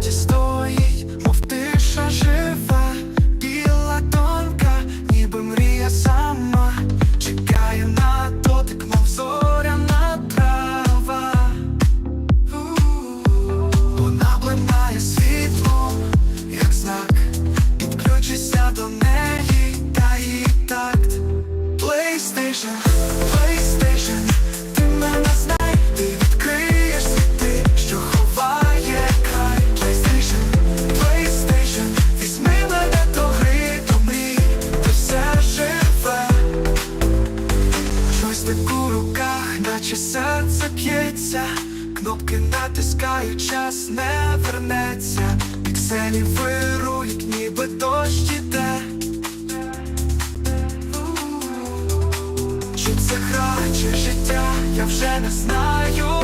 хаті стоїть, мов тиша жива, біла тонка, ніби мрія сама, чекає на дотик, мов зоряна трава, вона блимає світло, як знак, підключися до неї, та її такт. PlayStation. Наче серце п'ється, кнопки натискають, час не вернеться, пікселі вирують, ніби дощ іде. Чи це гра, чи життя, я вже не знаю.